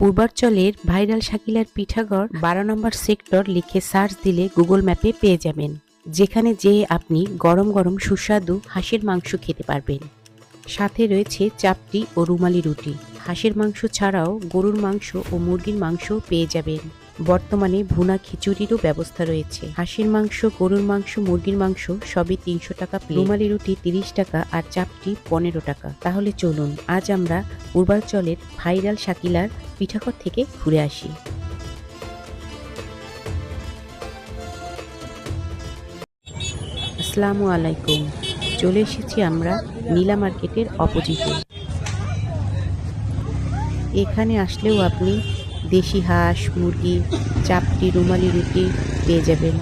পূর্বাঞ্চলের ভাইরাল শাকিলার পিঠাগড় বারো নম্বর সেক্টর লিখে সার্চ দিলে গুগল ম্যাপে পেয়ে যাবেন, যেখানে যেয়ে আপনি গরম গরম সুস্বাদু হাঁসের মাংস খেতে পারবেন। সাথে রয়েছে চাপটি ও রুমালি রুটি। হাঁসের মাংস ছাড়াও গরুর মাংস ও মুরগির মাংসও পেয়ে যাবেন। বর্তমানে ভুনা খিচুড়িরও ব্যবস্থা রয়েছে। হাঁসের মাংস, গরুর মাংস, মুরগির মাংস সবই তিনশো টাকা। রুমালি রুটি তিরিশ টাকা আর চাপটি পনেরো টাকা। তাহলে চলুন, আজ আমরা পূর্বাঞ্চলের ভাইরাল শাকিলার পিঠাঘর থেকে ঘুরে আসি। আসসালামু আলাইকুম। চলে এসেছি আমরা নীলা মার্কেটের অপোজিটে। এখানে আসলেও আপনি দেশি হাঁস, মুরগি চাপটি রুমালি রুটি পেয়ে যাবেন।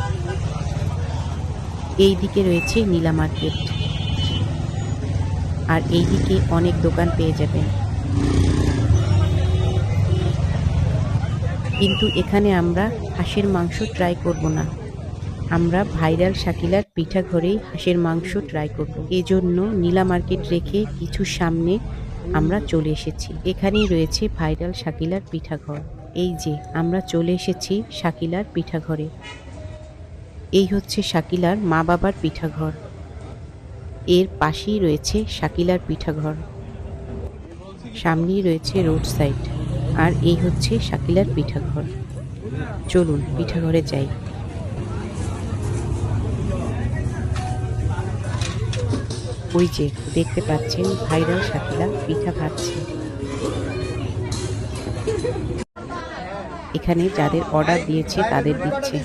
এই দিকে রয়েছে নীলা মার্কেট। আর এই দিকে অনেক দোকান পেয়ে যাবেন। কিন্তু এখানে আমরা হাঁসের মাংস ট্রাই করব না। আমরা ভাইরাল শাকিলার পিঠা ঘরেই হাঁসের মাংস ট্রাই করব। এজন্য নীলা মার্কেট রেখে কিছু সামনে আমরা চলে এসেছি। এখানেই রয়েছে ভাইরাল শাকিলার পিঠাঘর এই যে, আমরা চলে এসেছি শাকিলার পিঠাঘরে এই হচ্ছে শাকিলার মা বাবার পিঠাঘর এর পাশেই রয়েছে শাকিলার পিঠাঘর সামনেই রয়েছে রোড সাইড। আর এই হচ্ছে শাকিলার পিঠাঘর। চলুন, পিঠাঘরে যাই। ওই যে, দেখতে পাচ্ছেন ভাইরাল শাকিলা পিঠা ভাজছে। এখানে যাদের অর্ডার দিয়েছে, তাদের দিচ্ছে।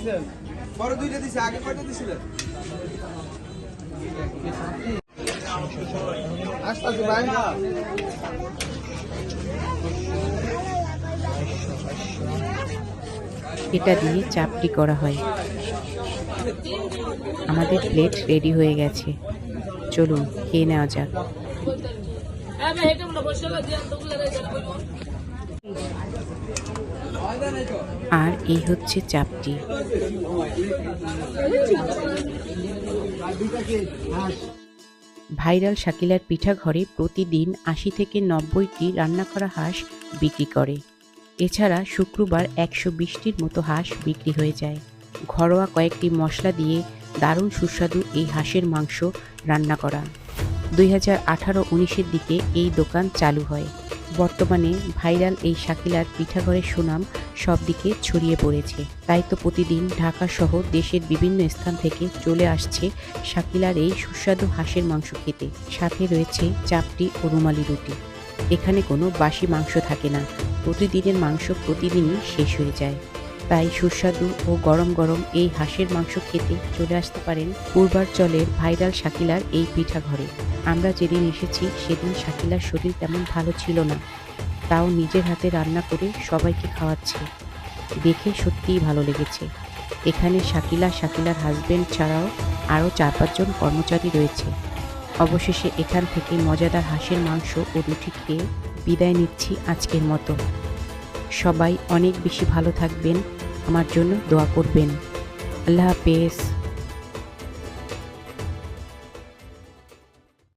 এটা দিয়ে চাপটি করা হয়। আমাদের প্লেট রেডি হয়ে গেছে। চলুন, খেয়ে নেওয়া যাক। আর এই হচ্ছে চাপটি। ভাইরাল শাকিলার পিঠা ঘরে প্রতিদিন আশি থেকে নব্বইটি রান্না করা হাঁস বিক্রি করে। এছাড়া শুক্রবার একশো বিশটির মতো হাঁস বিক্রি হয়ে যায়। ঘরোয়া কয়েকটি মশলা দিয়ে দারুণ সুস্বাদু এই হাঁসের মাংস রান্না করা। দুই হাজার আঠারো উনিশের দিকে এই দোকান চালু হয়। বর্তমানে ভাইরাল এই শাকিলার পিঠাঘরের সুনাম সব দিকে ছড়িয়ে পড়েছে। তাই তো প্রতিদিন ঢাকা সহ দেশের বিভিন্ন স্থান থেকে চলে আসছে শাকিলার এই সুস্বাদু হাঁসের মাংস খেতে। সাথে রয়েছে চাপটি ও রুমালি রুটি। এখানে কোনো বাসি মাংস থাকে না। প্রতিদিনের মাংস প্রতিদিনই শেষ হয়ে যায়। তাই সুস্বাদু ও গরম গরম এই হাঁসের মাংস খেতে চলে আসতে পারেন পূর্বাঞ্চলের ভাইরাল শাকিলার এই পিঠা ঘরে। আমরা যেদিন এসেছি, সেদিন শাকিলার শরীর তেমন ভালো ছিল না। তাও নিজের হাতে রান্না করে সবাইকে খাওয়াচ্ছে। দেখে সত্যিই ভালো লেগেছে। এখানে শাকিলা, শাকিলার হাজবেন্ড ছাড়াও আরও চার পাঁচজন কর্মচারী রয়েছে। অবশেষে এখান থেকে মজাদার হাঁসের মাংস ও রুটি খেয়ে বিদায় নিচ্ছি আজকের মতো। সবাই অনেক বেশি ভালো থাকবেন, আমার জন্য দোয়া করবেন। আল্লাহ হাফেজ।